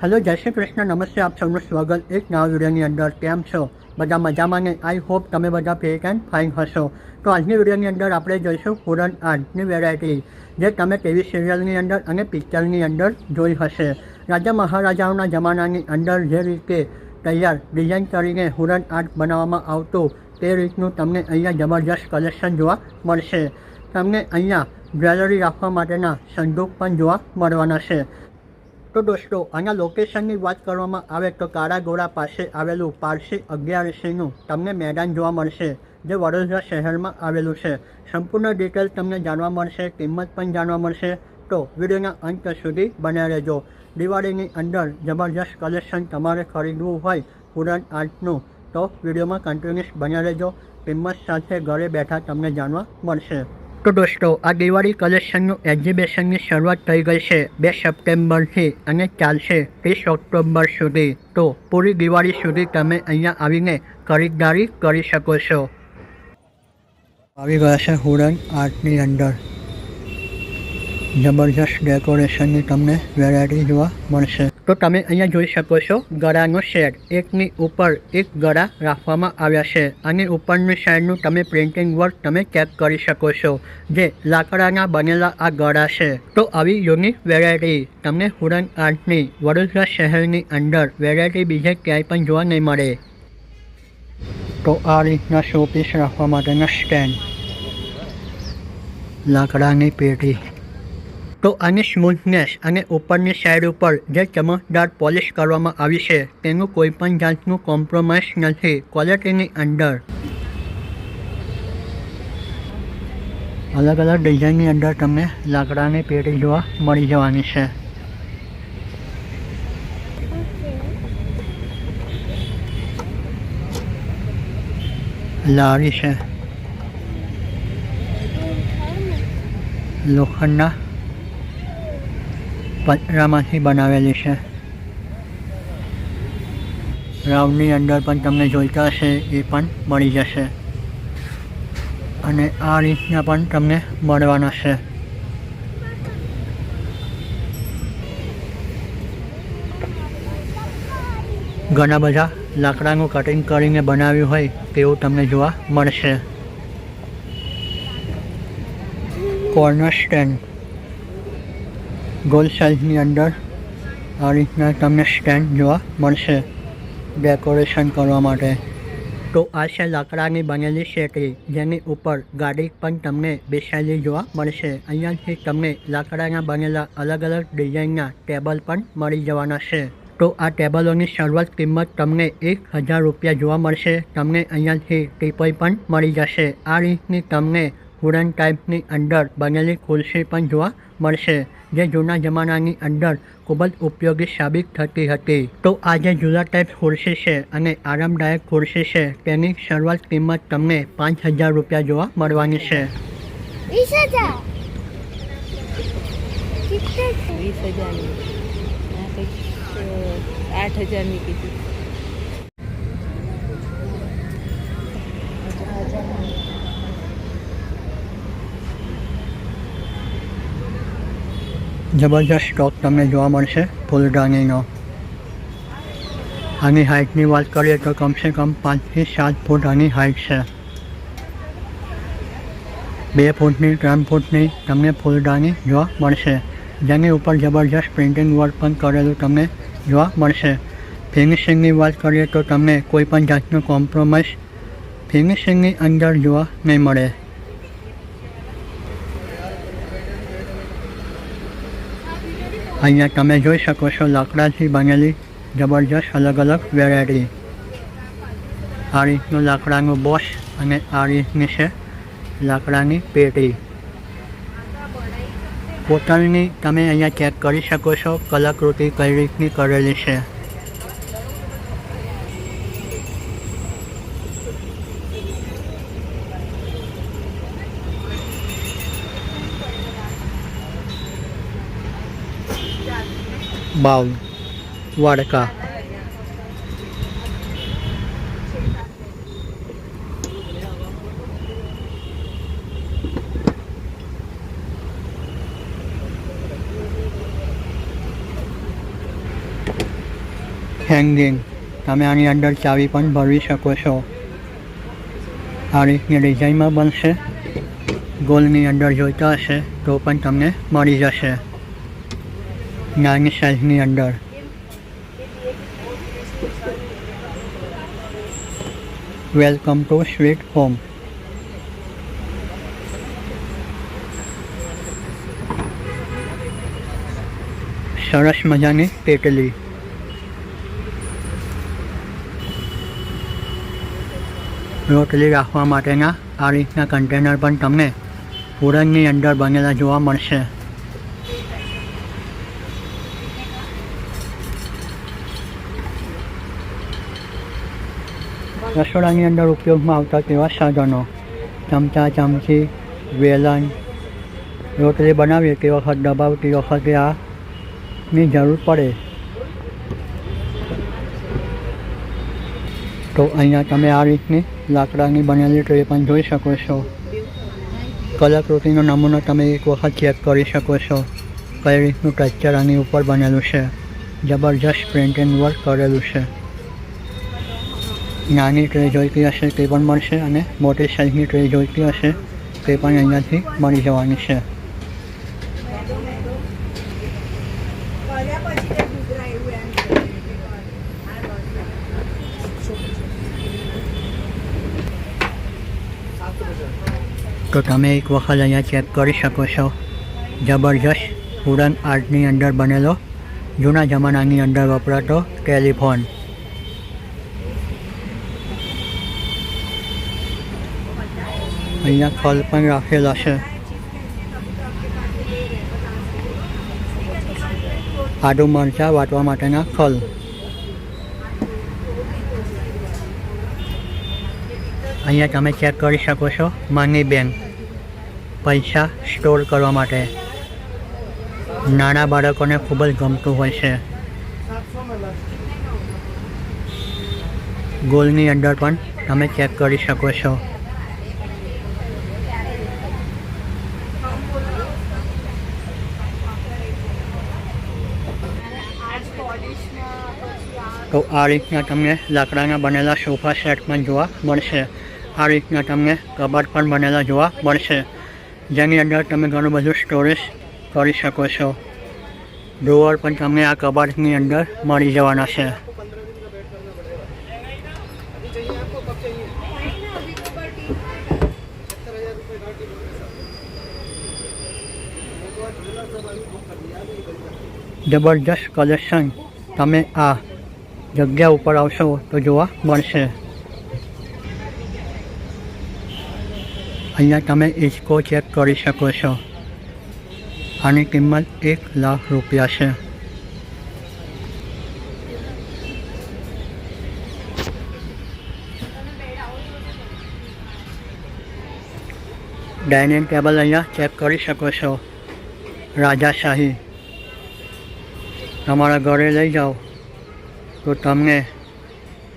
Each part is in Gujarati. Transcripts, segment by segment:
હેલો, જય શ્રી કૃષ્ણ, નમસ્તે, આપ સૌનું સ્વાગત. એક નવા વિડીયોની અંદર કેમ છો? બધા મજામાં ને? આઈ હોપ તમે બધા ફેક એન્ડ ફાઇન હશો. તો આજની વિડીયોની અંદર આપણે જોઈશું ફૂરન આર્ટની વેરાયટી જે તમે ટીવી સિરિયલની અંદર અને પિક્ચરની અંદર જોઈ હશે. રાજા મહારાજાઓના જમાનાની અંદર જે રીતે તૈયાર ડિઝાઇન કરીને હુરન આર્ટ બનાવવામાં આવતું, તે રીતનું તમને અહીંયા જબરજસ્ત કલેક્શન જોવા મળશે. તમને અહીંયા જ્વેલરી રાખવા માટેના સંદૂક પણ જોવા મળવાના છે. તો દોસ્તો, આના લોકેશનની વાત કરવામાં આવે તો કારાગોડા પાસે આવેલું પારસી અગિયારસીનું તમને મેદાન જોવા મળશે, જે વડોદરા શહેરમાં આવેલું છે. સંપૂર્ણ ડિટેલ તમને જાણવા મળશે, કિંમત પણ જાણવા મળશે. તો વિડીયોના અંત સુધી બન્યા રહેજો. દિવાળીની અંદર જબરજસ્ત કલેક્શન તમારે ખરીદવું હોય પુરાણ આર્ટનું, તો વિડીયોમાં કન્ટિન્યુઅસ બન્યા રહેજો. કિંમત સાથે ઘરે બેઠા તમને જાણવા મળશે. તો દોસ્તો, આ દિવાળી કલેક્શનનું એક્ઝિબિશનની શરૂઆત થઈ ગઈ છે બે સપ્ટેમ્બરથી અને ચાલશે ત્રીસ ઓક્ટોબર સુધી. તો પૂરી દિવાળી સુધી તમે અહીંયા આવીને ખરીદદારી કરી શકો છો. આવી ગયા છે હુડન આર્ટની અંદર. જબરજસ્ત ડેકોરેશનની તમને વેરાયટી જોવા મળશે. તો તમે અહીંયા જોઈ શકો છો ગળાનો શેડ. એકની ઉપર એક ગળા રાખવામાં આવ્યા છે અને ઉપરની સાઈડનું તમે પ્રિન્ટિંગ વર્ક તમે ચેક કરી શકો છો, જે લાકડાના બનેલા આ ગળા છે. તો આવી યુનિક વેરાયટી તમને હુરન આર્ટની વડોદરા શહેરની અંદર વેરાયટી બીજે ક્યાંય પણ જોવા નહીં મળે. તો આ રીતના શોપીસ રાખવા માટેના સ્ટેન્ડ લાકડાની પેટી તો આની સ્મૂથનેસ અને ઉપરની સાઈડ ઉપર જે ચમકદાર પોલિશ કરવામાં આવી છે, તેનું કોઈ પણ જાતનું કોમ્પ્રોમાઇઝ નથી ક્વોલિટીની અંદર. અલગ અલગ ડિઝાઇનની અંદર તમને લાકડાની પેટી જોવા મળી જવાની છે. લારી છે. લોખંડના પતરામાંથી બનાવેલી છે. રાઉન્ડની અંદર પણ તમને જોઈતા હશે એ પણ મળી જશે. અને આ રીતના પણ તમને મળવાના છે. ઘણા બધા લાકડાનું કટિંગ કરીને બનાવ્યું હોય તેવું તમને જોવા મળશે. કોર્નર સ્ટેન્ડ ગોલ સાઇઝની અંદર આ રીતના તમને સ્ટેન્ડ જોવા મળશે ડેકોરેશન કરવા માટે. તો આ છે લાકડાની બનેલી શેકરી જેની ઉપર ગાડી પણ તમને બેસાયેલી જોવા મળશે. અહીંયાથી તમને લાકડાના બનેલા અલગ અલગ ડિઝાઇનના ટેબલ પણ મળી જવાના છે. તો આ ટેબલોની શરૂઆત કિંમત તમને એક હજાર રૂપિયા જોવા મળશે. તમને અહીંયાથી ટીપોઈ પણ મળી જશે. આ રીતની તમને હૂરન ટાઈપની અંદર બનેલી ખુરશી પણ જોવા મળશે જે જૂના જમાનાની અંદર ખૂબ જ ઉપયોગી સાબિત થતી હતી. તો આ જે જુદા ટાઈપ ખુરશી છે અને આરામદાયક ખુરશી છે તેની શરૂઆત કિંમત તમને પાંચ હજાર રૂપિયા જોવા મળવાની છે. આઠ હજારની કીધી. જબરજસ્ત સ્ટોક તમને જોવા મળશે ફૂલદાનીનો આની હાઇટની વાત કરીએ તો કમસે કમ પાંચથી સાત ફૂટ આની હાઇટ છે. બે ફૂટની, ત્રણ ફૂટની તમને ફૂલદાની જોવા મળશે. જેની ઉપર જબરજસ્ત પ્રિન્ટિંગ વર્ક પણ કરેલું તમને જોવા મળશે. ફિનિશિંગની વાત કરીએ તો તમને કોઈ પણ જાતનું કોમ્પ્રોમાઇઝ ફિનિશિંગની અંદર જોવા નહીં મળે. અહીંયા તમે જોઈ શકો છો લાકડાથી બનેલી જબરજસ્ત અલગ અલગ વેરાયટી આ રીતનું લાકડાનું બોસ અને આ રીતની છે લાકડાની પેટી. પોતાની તમે અહીંયા ચેક કરી શકો છો કલાકૃતિ કઈ રીતની કરેલી છે. બાઉલ, વાડકા. હેંગિંગ તમે આની અંદર ચાવી પણ ભરવી શકો છો. આ રીતની ડિઝાઇનમાં બનશે. ગોલની અંદર જોઈતા હશે તો પણ તમને મળી જશે. નાની સાઇઝની અંદર. વેલકમ ટુ સ્વીટ હોમ સરસ મજાની તેટલી રોટલી રાખવા માટેના આ રીતના કન્ટેનર પણ તમને પૂરણની અંદર બનેલા જોવા મળશે. રસોડાની અંદર ઉપયોગમાં આવતા તેવા સાધનો? ચમચા, ચમચી, વેલણ, રોટલી બનાવીએ તે વખત દબાવતી વખતે આ ની જરૂર પડે? તો અહીંયા તમે આ રીતની લાકડાની બનેલી ટ્રે પણ જોઈ શકો છો. કલાકૃતિનો નમૂનો તમે એક વખત ચેક કરી શકો છો. કઈ રીતનું ટેક્ચર આની ઉપર બનેલું છે? જબરજસ્ત પ્રિન્ટ વર્ક કરેલું છે. નાની ટ્રે જોઈતી હશે તે પણ મળશે અને મોટી સાઇઝની ટ્રે જોઈતી હશે તે પણ અહીંયાથી મળી જવાની છે. તો તમે એક વખત અહીંયા ચેક કરી શકો છો. જબરજસ્ત વુડન આર્ટની અંદર બનેલો જૂના જમાનાની અંદર વપરાતો ટેલિફોન અહીંયા ખલ પણ રાખેલા છે. આદુ મરચાં વાટવા માટેના ખલ અહીંયા તમે ચેક કરી શકો છો, મની બેંક પૈસા સ્ટોર કરવા માટે. નાના બાળકોને ખૂબ જ ગમતું હોય છે. ગોલની અંદર પણ તમે ચેક કરી શકો છો. તો આ રીતના તમને લાકડાના બનેલા સોફા સેટ પણ જોવા મળશે. આ રીતના તમને કબાટ પણ બનેલા જોવા મળશે. જેની અંદર તમે ઘણું બધું સ્ટોરેજ કરી શકો છો. ડ્રોવર પણ તમને આ કબાટની અંદર મળી જવાના છે. જબરજસ્ત કલેક્શન તમે આ જગ્યા ઉપર આવશો તો જોવા મળશે. અહીંયા તમે ઇસ્કો ચેક કરી શકો છો. આની કિંમત એક લાખ રૂપિયા છે. ડાઇનિંગ ટેબલ અહીંયા ચેક કરી શકો છો. રાજાશાહી. તમારા ઘરે લઈ જાઓ. તો તમને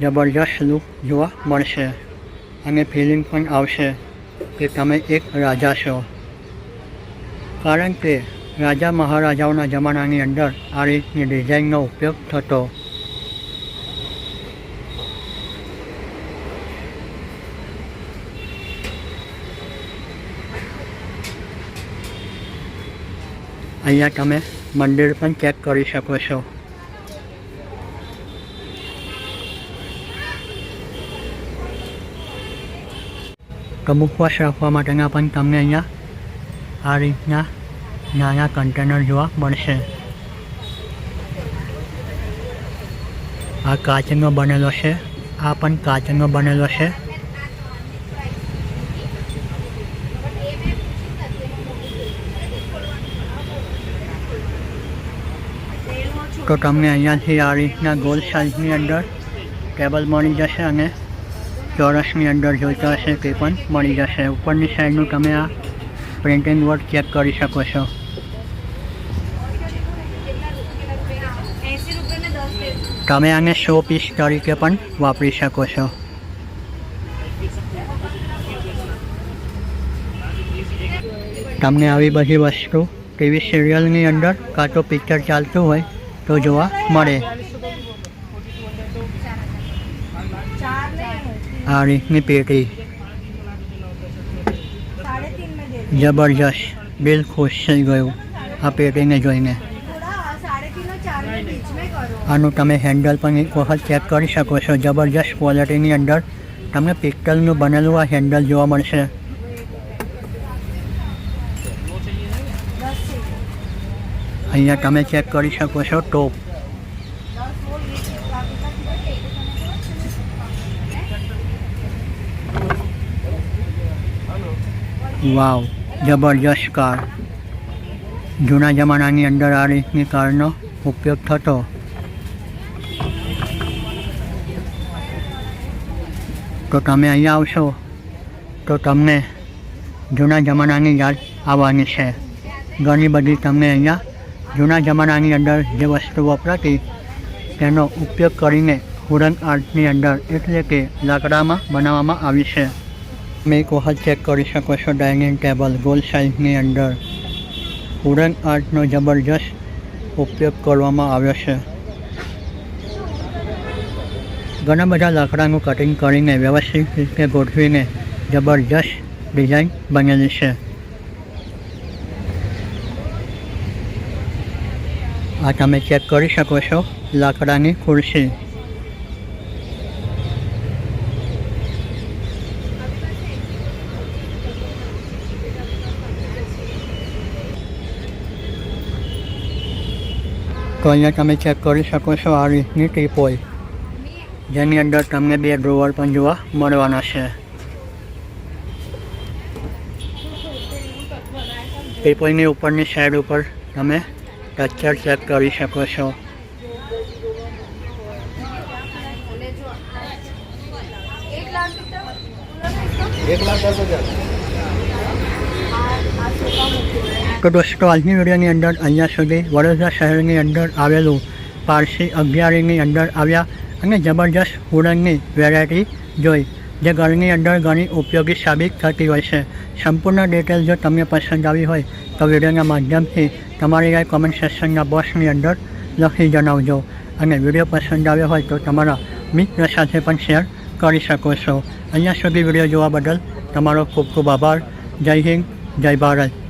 જબરજસ્ત લુક જોવા મળશે. અને ફિલિંગ પણ આવશે કે તમે એક રાજા છો. કારણ કે રાજા મહારાજાઓના જમાનાની અંદર આ રીતની ડિઝાઇનનો ઉપયોગ થતો. અહીંયા તમે મંદિર પણ ચેક કરી શકો છો. તો મુખવાસ રાખવા માટેના પણ તમને અહીંયા આ રીતના નાના કન્ટેનર જોવા મળશે. આ કાચનો બનેલો છે, આ પણ કાચનો બનેલો છે. તો તમને અહીંયાથી આ રીતના ગોલ સાઇઝની અંદર ટેબલ મળી જશે અને ચોરસની અંદર જોઈતા હશે તે પણ મળી જશે. ઉપરની સાઈડનું તમે આ પ્રિન્ટિંગ વર્ક ચેક કરી શકો છો. તમે આને શો પીસ તરીકે પણ વાપરી શકો છો. તમને આવી બધી વસ્તુ ટીવી સિરિયલની અંદર કાં તો પિક્ચર ચાલતું હોય તો જોવા મળે. આ રીતની પેટી જબરજસ્ત દિલ ખુશ થઈ ગયું આ પેટીને જોઈને આનું તમે હેન્ડલ પણ એક વખત ચેક કરી શકો છો જબરજસ્ત ક્વોલિટીની અંદર તમને પિક્ટલનું બનેલું આ હેન્ડલ જોવા મળશે અહીંયા તમે ચેક કરી શકો છો ટોપ વાવ, જબરજસ્ત કાર. જૂના જમાનાની અંદર આ રીતની કારનો ઉપયોગ થતો. તો તમે અહીંયા આવશો, તો તમને જૂના જમાનાની યાદ આવવાની છે. ઘણી બધી તમને અહીંયા જૂના જમાનાની અંદર જે વસ્તુ વપરાતી, તેનો ઉપયોગ કરીને હુરન આર્ટની અંદર એટલે કે લાકડામાં બનાવવામાં આવી છે. તમે એક વખત ચેક કરી શકો છો ડાઇનિંગ ટેબલ ગોલ સાઇઝની અંદર. વુડન આર્ટનો જબરજસ્ત ઉપયોગ કરવામાં આવ્યો છે. ઘણા બધા લાકડાનું કટિંગ કરીને વ્યવસ્થિત રીતે ગોઠવીને જબરજસ્ત ડિઝાઇન બનેલી છે. આ તમે ચેક કરી શકો છો લાકડાની ખુરશી. તો અહીંયા તમે ચેક કરી શકો છો આ રીતની ટીપોય. જેની અંદર તમને બે ડ્રોવર પણ જોવા મળવાના છે. ટીપોયની ઉપરની સાઈડ ઉપર તમે ટચર ચેક કરી શકો છો. તો દોસ્તો, આજની વિડીયોની અંદર અહીંયા સુધી વડોદરા શહેરની અંદર આવેલું પારસી અગિયારીની અંદર આવ્યા અને જબરજસ્ત વુડનની વેરાયટી જોઈ, જે ઘરની અંદર ઘણી ઉપયોગી સાબિત થતી હોય છે. સંપૂર્ણ ડિટેલ જો તમને પસંદ આવી હોય, તો વિડીયોના માધ્યમથી તમારી આ કોમેન્ટ સેક્શનના બોક્સની અંદર લખી જણાવજો. અને વીડિયો પસંદ આવ્યો હોય તો તમારા મિત્ર સાથે પણ શેર કરી શકો છો. અહીંયા સુધી વીડિયો જોવા બદલ તમારો ખૂબ ખૂબ આભાર. જય હિન્દ, જય ભારત.